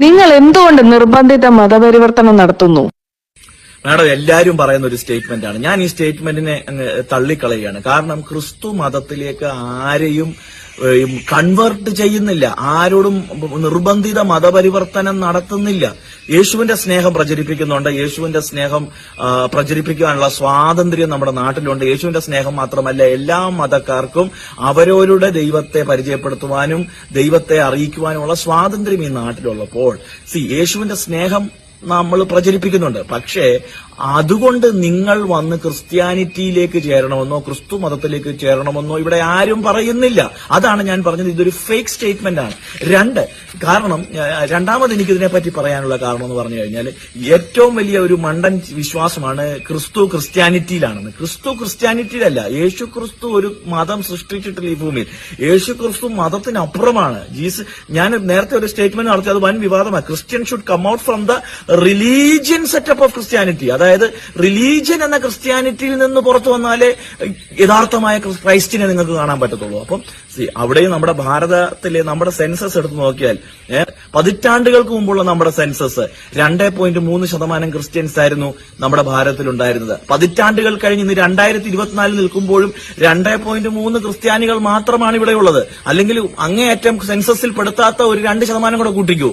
നിങ്ങൾ എന്തുകൊണ്ട് നിർബന്ധിത മതപരിവർത്തനം നടത്തുന്നു? മാഡം എല്ലാവരും പറയുന്ന ഒരു സ്റ്റേറ്റ്മെന്റ് ആണ്. ഞാൻ ഈ സ്റ്റേറ്റ്മെന്റിനെ തള്ളിക്കളയുകയാണ്. കാരണം ക്രിസ്തു മതത്തിലേക്ക് ആരെയും കൺവേർട്ട് ചെയ്യുന്നില്ല. ആരോടും നിർബന്ധിത മതപരിവർത്തനം നടത്തുന്നില്ല. യേശുവിന്റെ സ്നേഹം പ്രചരിപ്പിക്കുന്നുണ്ട്. യേശുവിന്റെ സ്നേഹം പ്രചരിപ്പിക്കാനുള്ള സ്വാതന്ത്ര്യം നമ്മുടെ നാട്ടിലുണ്ട്. യേശുവിന്റെ സ്നേഹം മാത്രമല്ല എല്ലാ മതക്കാർക്കും അവരവരുടെ ദൈവത്തെ പരിചയപ്പെടുത്തുവാനും ദൈവത്തെ അറിയിക്കുവാനുമുള്ള സ്വാതന്ത്ര്യം ഈ നാട്ടിലുള്ളപ്പോൾ. സി യേശുവിന്റെ സ്നേഹം നമ്മൾ പ്രചരിപ്പിക്കുന്നുണ്ട്. പക്ഷേ അതുകൊണ്ട് നിങ്ങൾ വന്ന് ക്രിസ്ത്യാനിറ്റിയിലേക്ക് ചേരണമെന്നോ ക്രിസ്തു മതത്തിലേക്ക് ചേരണമെന്നോ ഇവിടെ ആരും പറയുന്നില്ല. അതാണ് ഞാൻ പറഞ്ഞത്. ഇതൊരു ഫേക്ക് സ്റ്റേറ്റ്മെന്റ് ആണ്. രണ്ട് കാരണം രണ്ടാമത് എനിക്ക് ഇതിനെപ്പറ്റി പറയാനുള്ള കാരണം എന്ന് പറഞ്ഞു കഴിഞ്ഞാൽ ഏറ്റവും വലിയ ഒരു മണ്ടൻ വിശ്വാസമാണ് ക്രിസ്തു ക്രിസ്ത്യാനിറ്റിയിലാണെന്ന്. ക്രിസ്തു ക്രിസ്ത്യാനിറ്റിയിലല്ല. യേശു ക്രിസ്തു ഒരു മതം സൃഷ്ടിച്ചിട്ടില്ല ഈ ഭൂമിയിൽ. യേശു ക്രിസ്തു മതത്തിനപ്പുറമാണ്. ജീസ് ഞാൻ നേരത്തെ ഒരു സ്റ്റേറ്റ്മെന്റ് നടത്തി. അത് വൻ വിവാദമാണ്. Christian should come out from the religion setup of Christianity അതായത് റിലീജിയൻ എന്ന ക്രിസ്ത്യാനിറ്റിയിൽ നിന്ന് പുറത്തു വന്നാലേ യഥാർത്ഥമായ ക്രൈസ്റ്റിനെ നിങ്ങൾക്ക് കാണാൻ പറ്റത്തുള്ളൂ. അപ്പം അവിടെയും നമ്മുടെ ഭാരതത്തിലെ നമ്മുടെ സെൻസസ് എടുത്തു നോക്കിയാൽ പതിറ്റാണ്ടുകൾക്ക് മുമ്പുള്ള നമ്മുടെ സെൻസസ് രണ്ടേ പോയിന്റ് മൂന്ന് ശതമാനം ക്രിസ്ത്യൻസ് ആയിരുന്നു നമ്മുടെ ഭാരതത്തിൽ ഉണ്ടായിരുന്നത് പതിറ്റാണ്ടുകൾ കഴിഞ്ഞ് ഇന്ന് രണ്ടായിരത്തി ഇരുപത്തിനാലിൽ നിൽക്കുമ്പോഴും രണ്ടേ പോയിന്റ് മൂന്ന് ക്രിസ്ത്യാനികൾ മാത്രമാണ് ഇവിടെയുള്ളത്. അല്ലെങ്കിൽ അങ്ങേയറ്റം സെൻസസിൽ പെടുത്താത്ത ഒരു രണ്ട് ശതമാനം കൂടെ കൂട്ടിക്കൂ.